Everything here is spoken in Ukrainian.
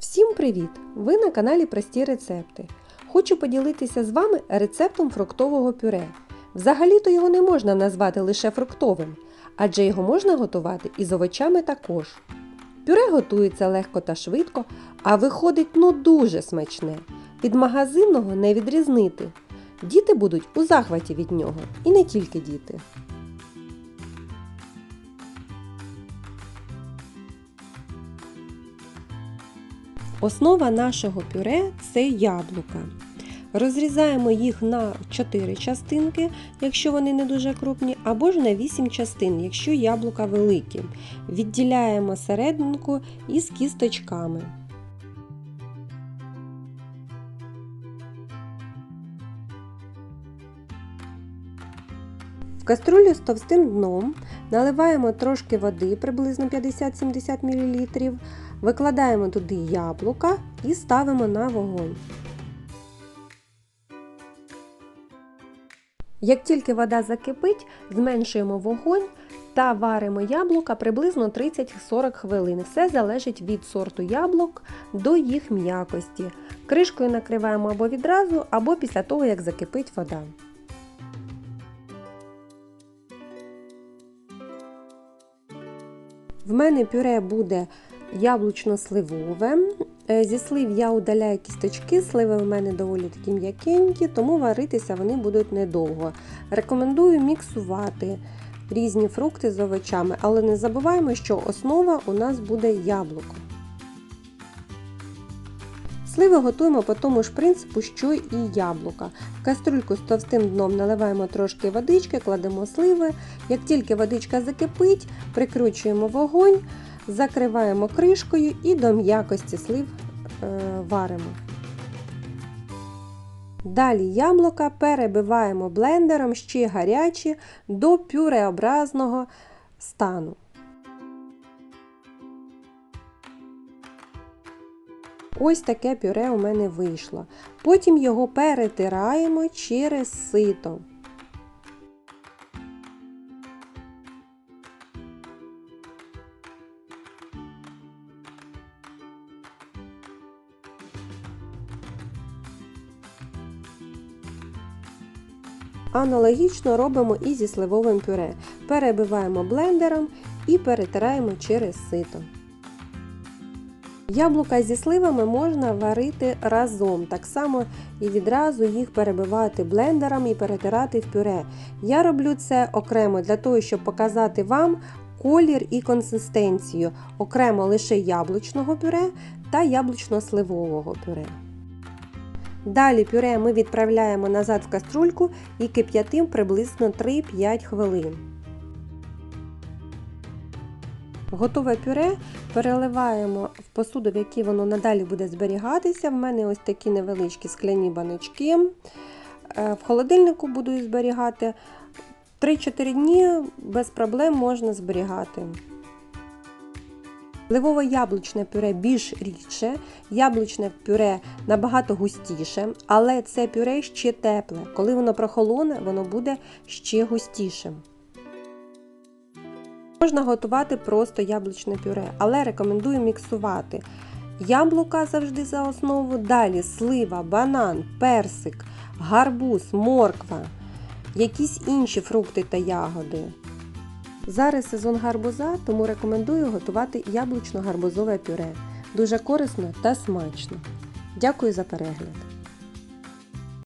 Всім привіт! Ви на каналі Прості рецепти. Хочу поділитися з вами рецептом фруктового пюре. Взагалі-то його не можна назвати лише фруктовим, адже його можна готувати і з овочами також. Пюре готується легко та швидко, а виходить ну дуже смачне. Від магазинного не відрізнити. Діти будуть у захваті від нього, і не тільки діти. Основа нашого пюре це яблука. Розрізаємо їх на 4 частинки, якщо вони не дуже крупні, або ж на 8 частин, якщо яблука великі. Відділяємо серединку із кісточками. В каструлю з товстим дном наливаємо трошки води, приблизно 50-70 мл, викладаємо туди яблука і ставимо на вогонь. Як тільки вода закипить, зменшуємо вогонь та варимо яблука приблизно 30-40 хвилин. Все залежить від сорту яблук до їх м'якості. Кришкою накриваємо або відразу, або після того, як закипить вода. В мене пюре буде яблучно-сливове. Е, Зі слив я удаляю кісточки, сливи в мене доволі такі м'якенькі, тому варитися вони будуть недовго. Рекомендую міксувати різні фрукти з овочами, але не забуваємо, що основа у нас буде яблуко. Сливи готуємо по тому ж принципу, що і яблука. В кастрюльку з товстим дном наливаємо трошки водички, кладемо сливи. Як тільки водичка закипить, прикручуємо вогонь, закриваємо кришкою і до м'якості слив е, варимо. Далі яблука перебиваємо блендером ще гарячі до пюреобразного стану. Ось таке пюре у мене вийшло. Потім його перетираємо через сито. Аналогічно робимо і зі сливовим пюре. Перебиваємо блендером і перетираємо через сито. Яблука зі сливами можна варити разом, так само і відразу їх перебивати блендером і перетирати в пюре. Я роблю це окремо для того, щоб показати вам колір і консистенцію, окремо лише яблучного пюре та яблучно-сливового пюре. Далі пюре ми відправляємо назад в каструльку і кип'ятим приблизно 3-5 хвилин. Готове пюре переливаємо в посуду, в якій воно надалі буде зберігатися. В мене ось такі невеличкі скляні баночки. В холодильнику буду зберігати. 3-4 дні без проблем можна зберігати. Ливово-яблучне пюре більш рідше, яблучне пюре набагато густіше, але це пюре ще тепле. Коли воно прохолоне, воно буде ще густішим. Можна готувати просто яблучне пюре, але рекомендую міксувати. Яблука завжди за основу, далі слива, банан, персик, гарбуз, морква, якісь інші фрукти та ягоди. Зараз сезон гарбуза, тому рекомендую готувати яблучно-гарбузове пюре. Дуже корисно та смачно. Дякую за перегляд!